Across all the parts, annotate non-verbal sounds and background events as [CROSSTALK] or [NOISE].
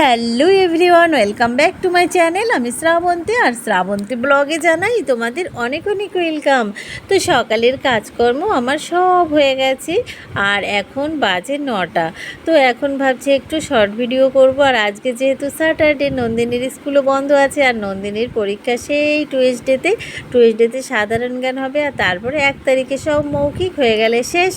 Hello everyone, welcome back to my channel. আমি শ্রাবন্তী আর শ্রাবন্তী ব্লগে জানাই তোমাদের অনেক অনেক ওয়েলকাম। তো সকালের কাজকর্ম আমার সব হয়ে গেছে আর এখন বাজে নটা। তো এখন ভাবছি একটু শর্ট ভিডিও করব আর আজকে যেহেতু স্যাটারডে, নন্দিনীর স্কুলও বন্ধ আছে আর নন্দিনীর পরীক্ষা সেই টুয়েসডেতে। টুয়েসডেতে সাধারণ জ্ঞান হবে আর তারপরে এক তারিখে সব মৌখিক হয়ে গেলে শেষ।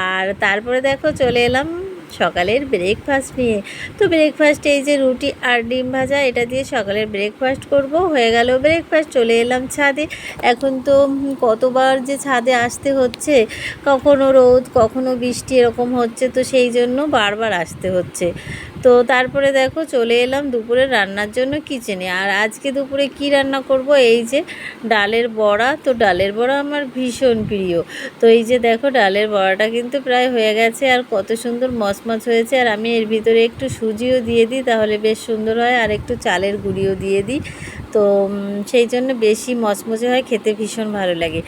আর তারপরে দেখো চলে এলাম সকালের ব্রেকফাস্ট নিয়ে। তো ব্রেকফাস্টে এই যে রুটি আর ডিম ভাজা, এটা দিয়ে সকালের ব্রেকফাস্ট করব। হয়ে গেল ব্রেকফাস্ট চলে এলাম ছাদে। এখন তো কতবার যে ছাদে আসতে হচ্ছে, কখনো রোদ, কখনো বৃষ্টি এরকম হচ্ছে, তো সেই জন্য বারবার আসতে হচ্ছে। তো তারপরে দেখো চলে এলাম দুপুরে রান্নার জন্য কিচেনে আর আজকে দুপুরে কি রান্না করব? এই যে ডালের বড়া। তো ডালের বড়া আমার ভীষণ প্রিয়। তো এই যে দেখো ডালের বড়াটা কিন্তু প্রায় হয়ে গেছে আর কত সুন্দর মচমচ হয়েছে। আর আমি এর ভিতরে একটু সুজিও দিয়ে দিই, তাহলে বেশ সুন্দর হয়। আর একটু চালের গুঁড়িও দিয়ে দিই। তো সেই জন্য বেশি মচমচে হয়, খেতে ভীষণ ভালো লাগে।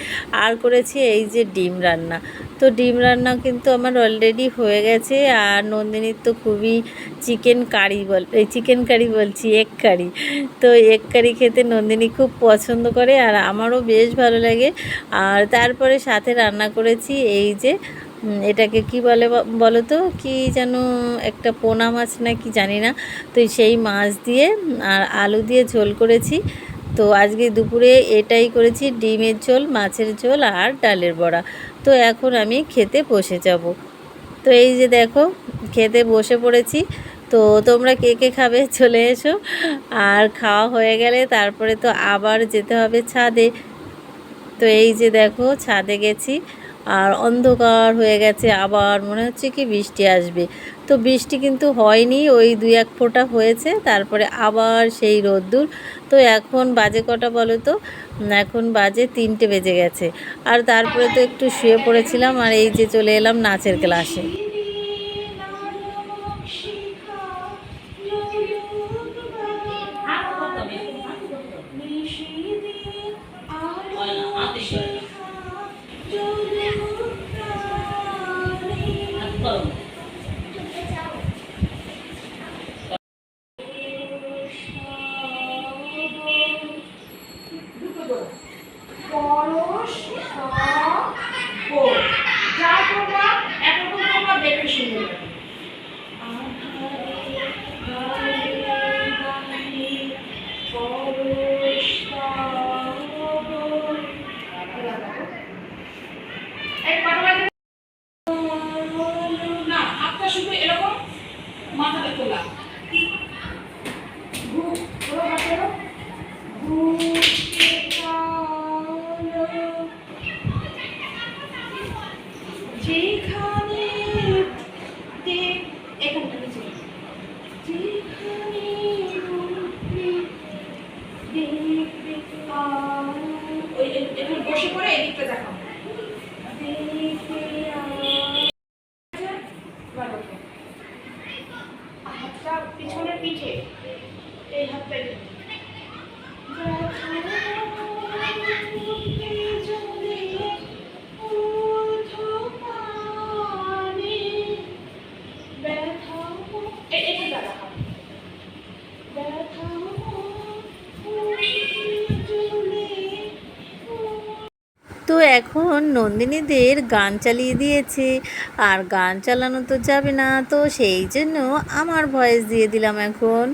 আর করেছি এই যে ডিম রান্না। তো ডিম রান্না কিন্তু আমার অলরেডি হয়ে গেছে, আর নন্দিনীর তো খুবই চিকেন কারি বল, এই চিকেন কারি বলছি এগ কারি তো এগ কারি খেতে নন্দিনী খুব পছন্দ করে, আর আমারও বেশ ভালো লাগে। আর তারপরে সাথে রান্না করেছি এই যে এটাকে কি বলে বলো তো কি যেন একটা পোনা মাছ না কি জানি না। তো সেই মাছ দিয়ে আর আলু দিয়ে ঝোল করেছি। তো আজকে দুপুরে এটাই করেছি, ডিমের ঝোল, মাছের ঝোল আর ডালের বড়া। তো এখন আমি খেতে বসে যাব। তো এই যে দেখো, খেতে বসে পড়েছি। তো তোমরা কে কে খাবে? [LAUGHS] চলে এসো। আর খাওয়া হয়ে গেলে তারপরে তো আবার যেতে হবে ছাদে। তো এই যে দেখো, ছাদে গেছি। আর অন্ধকার হয়ে গেছে, আবার মনে হচ্ছে কি বৃষ্টি আসবে। তো বৃষ্টি কিন্তু হয়নি, ওই দুই এক ফোঁটা হয়েছে, তারপরে আবার সেই রোদ্দুর। তো এখন বাজে কটা বলো তো? এখন বাজে তিনটে বেজে গেছে। আর তারপরে তো একটু শুয়ে পড়েছিলাম, আর এই যে চলে এলাম নাচের ক্লাসে। tudo. এখানটা নিচে এখানে বসে পড়ে এদিকটা। ভালো। হাতটা পিছনের পিঠে এই হাতটা তো এখন নন্দিনীদের গান চালিয়ে দিয়েছে। আর গান চালানো তো যাবে না, তো সেই জন্য আমার ভয়েস দিয়ে দিলাম এখন।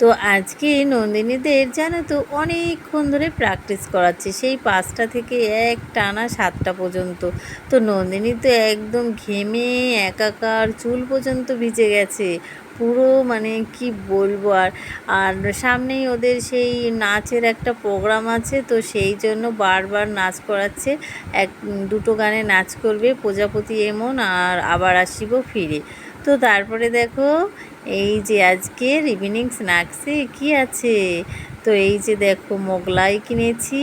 তো আজকে নন্দিনীদের জানো তো অনেকক্ষণ ধরে প্র্যাকটিস করাচ্ছে, সেই পাঁচটা থেকে এক টানা সাতটা পর্যন্ত। তো নন্দিনী তো একদম ঘেমে একাকার চুল পর্যন্ত ভিজে গেছে। পুরো মানে কি বলব আর আর সামনেই ওদের সেই নাচের একটা প্রোগ্রাম আছে, তো সেই জন্য বারবার নাচ করাচ্ছে। এক, দুটো গানে নাচ করবে প্রজাপতি এমন আর আবার আসিব ফিরে। তো তারপরে দেখো, এই যে আজকের ইভিনিং স্ন্যাক্সে কি আছে? তো এই যে দেখো মোগলাই কিনেছি,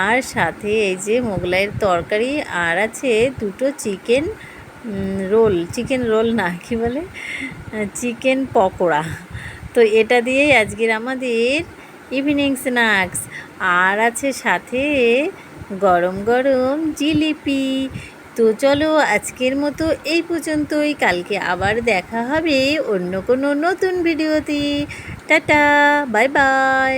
আর সাথে এই যে মোগলাইয়ের তরকারি, আর আছে দুটো চিকেন রোল চিকেন রোল না, কি বলে? চিকেন পকোড়া। তো এটা দিয়েই আজকের আমাদের ইভিনিং স্ন্যাক্স আর আছে সাথে গরম গরম জিলিপি। তো চলো আজকের মতো এই পর্যন্তই। কালকে আবার দেখা হবে অন্য কোনো নতুন ভিডিওতে। Tata, bye bye.